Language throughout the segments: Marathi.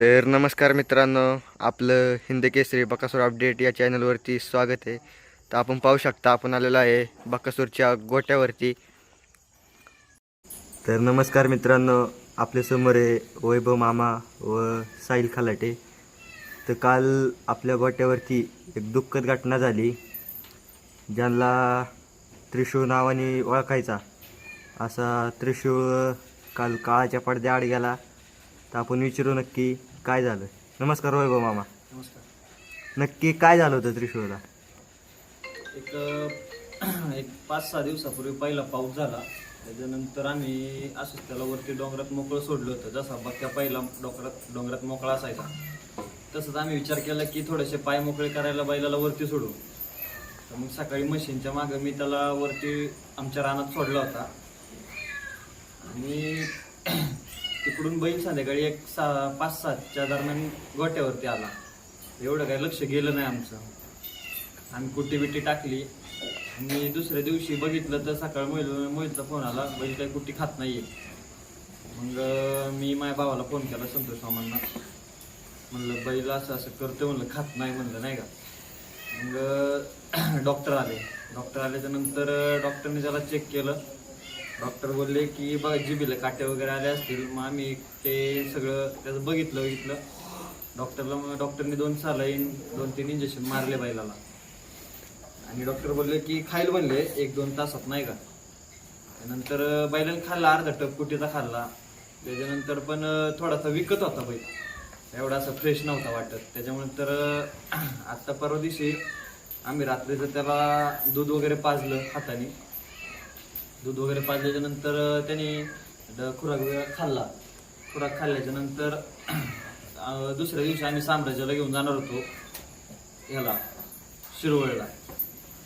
तर नमस्कार मित्रांनो आपलं हिंद केसरी बकासूर अपडेट या चॅनलवरती स्वागत आहे. तर आपण पाहू शकता आपण आलेलो आहे बकासूरच्या गोट्यावरती. तर नमस्कार मित्रांनो आपल्यासमोर आहे वैभव मामा व साहिल खलाटे. तर काल आपल्या गोट्यावरती एक दुःखद घटना झाली. ज्यांना त्रिशूळ नावाने ओळखायचा असा त्रिशूळ काल काळाच्या पडद्याआड गेला. तर आपण विचारू नक्की काय झालं. नमस्कार वैभव मामा. नमस्कार. नक्की काय झालं होतं त्रिशूळला? एक एक पाच सहा दिवसापूर्वी पहिला पाऊस झाला. त्याच्यानंतर आम्ही असंच त्याला वरती डोंगरात मोकळं सोडलं होतं. जसा बक्या पहिला डोंगरात डोंगरात मोकळा असायचा. तसंच आम्ही विचार केला की थोडेसे पाय मोकळे करायला बैलाला वरती सोडू. तर मग सकाळी मशीनच्या मागं मी त्याला वरती आमच्या रानात सोडला होता. आणि तिकडून बैल संध्याकाळी एक सहा पाच सातच्या दरम्यान गोट्यावरती आला. एवढं काही लक्ष गेलं नाही आमचं. आम्ही कुट्टी बिट्टी टाकली. आणि दुसऱ्या दिवशी बघितलं तर सकाळ मोहिल मोहिलचा फोन आला बैल काही कुट्टी खात नाहीये. मग मी माझ्या भावाला फोन केला संतोष मामांना. म्हणलं बैल असं असं करतो म्हणलं खात नाही. म्हणलं नाही का? मग डॉक्टर आले. डॉक्टर आल्याच्यानंतर डॉक्टरने त्याला चेक केलं. डॉक्टर बोलले की बघा जिबीला काटे वगैरे आले असतील मग आम्ही ते सगळं त्याचं बघितलं बघितलं. डॉक्टरला मग डॉक्टरने दोन सालाईन दोन तीन इंजेक्शन मारले बैलाला. आणि डॉक्टर बोलले की खायला बनले एक दोन तासात नाही का? त्यानंतर बैलाने खाल्ला अर्धा टप कुटीचा खाल्ला. त्याच्यानंतर पण थोडासा विकत होता बैल. एवढा असा फ्रेश नव्हता वाटत. त्याच्यामुळे तर आत्ता परवा दिवशी आम्ही रात्रीचं त्याला दूध वगैरे पाजलं हाताने. दूध वगैरे पाजल्याच्या नंतर त्याने खुराक वगैरे खाल्ला. खुराक खाल्ल्याच्या नंतर दुसऱ्या दिवशी आम्ही साम्राज्याला घेऊन जाणार होतो ह्याला शिरवळला.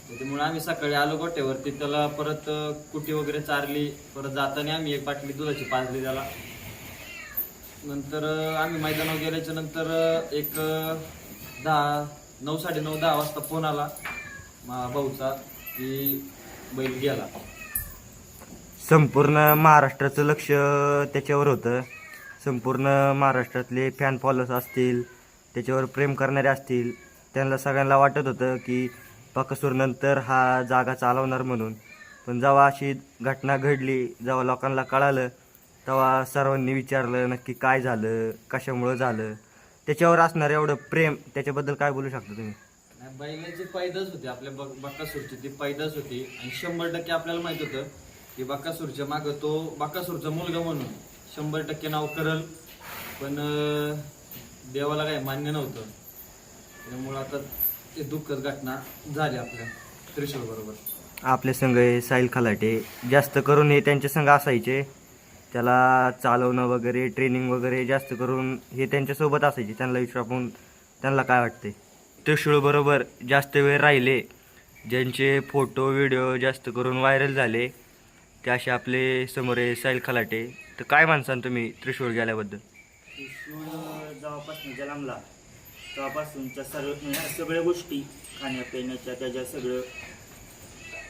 त्याच्यामुळे आम्ही सकाळी आलो गोट्यावरती. त्याला परत कुटी वगैरे चारली. परत जाताना आम्ही एक बाटली दुधाची पाजली त्याला. नंतर आम्ही मैदानावर गेल्याच्यानंतर एक दहा नऊ साडे नऊ दहा वाजता फोन आला भाऊचा की बैल गेला. संपूर्ण महाराष्ट्राचं लक्ष त्याच्यावर होतं. संपूर्ण महाराष्ट्रातले फॅन फॉलोअर्स असतील त्याच्यावर प्रेम करणारे असतील त्यांना सगळ्यांना वाटत होतं की पाकसूरनंतर हा जागा चालवणार म्हणून. पण जेव्हा अशी घटना घडली जेव्हा लोकांना कळालं तेव्हा सर्वांनी विचारलं नक्की काय झालं कशामुळं झालं त्याच्यावर असणार एवढं प्रेम त्याच्याबद्दल काय बोलू शकता तुम्ही? बैलाची पैदास होती आपल्या बक- बकासूरची ती पैदास होती आणि शंभर टक्के आपल्याला माहीत होतं की बाकासूरच्या मागं तो बाकासूरचा मुलगा म्हणून शंभर टक्के नाव करल. पण देवाला काय मान्य नव्हतं. त्यामुळं आता ते दुःखद घटना झाली आपल्या त्रिशूळ बरोबर. आपले संघ हे साहिल खलाटे जास्त करून हे त्यांचे संघ असायचे. त्याला चालवणं वगैरे ट्रेनिंग वगैरे जास्त करून हे त्यांच्यासोबत असायचे. त्यांना विचारून त्यांना काय वाटते त्रिशूळ बरोबर जास्त वेळ राहिले. ज्यांचे फोटो व्हिडिओ जास्त करून व्हायरल झाले. ते असे आपले समोर आहे साहिल खलाटे. तर काय माणसान तुम्ही त्रिशूळ गेल्याबद्दल? त्रिशूळ जेव्हापासून जन्मला तेव्हापासूनच्या सर्व म्हणजे ह्या सगळ्या गोष्टी खाण्यापिण्याच्या त्याच्या सगळं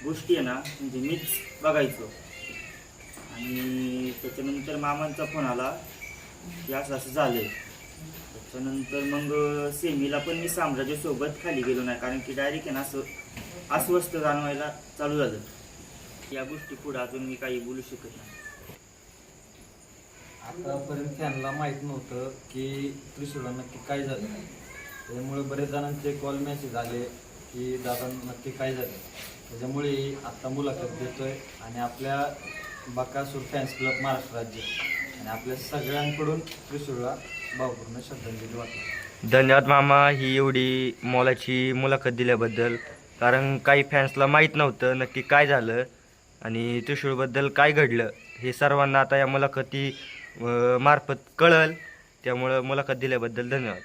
गोष्टी आहे ना म्हणजे मीच बघायचो. आणि त्याच्यानंतर मामांचा फोन आला की असं असं झालंय. त्याच्यानंतर मग सेमीला पण मी साम्राज्यासोबत खाली गेलो नाही कारण की डायरेक्ट आहे ना असं अस्वस्थ जाणवायला चालू झालं. या गोष्टी पुढे अजून मी काही बोलू शकत नाही. आतापर्यंत त्यांना माहीत नव्हतं की त्रिशूळला नक्की काय झालं. त्यामुळे बरेच जणांचे कॉल मेसेज आले की दादा नक्की काय झालं. त्याच्यामुळे आत्ता मुलाखत देतोय आणि आपल्या बकासूर फॅन्स क्लब महाराष्ट्र राज्य आणि आपल्या सगळ्यांकडून त्रिशूळला भावपूर्ण श्रद्धांजली वाटते धन्यवाद मामा ही एवढी मोलाची मुलाखत दिल्याबद्दल. कारण काही फॅन्सला माहीत नव्हतं नक्की काय झालं. आणि त्रिशूळबद्दल काय घडलं हे सर्वांना आता या मुलाखती मार्फत कळल. त्यामुळं मुलाखत दिल्याबद्दल धन्यवाद.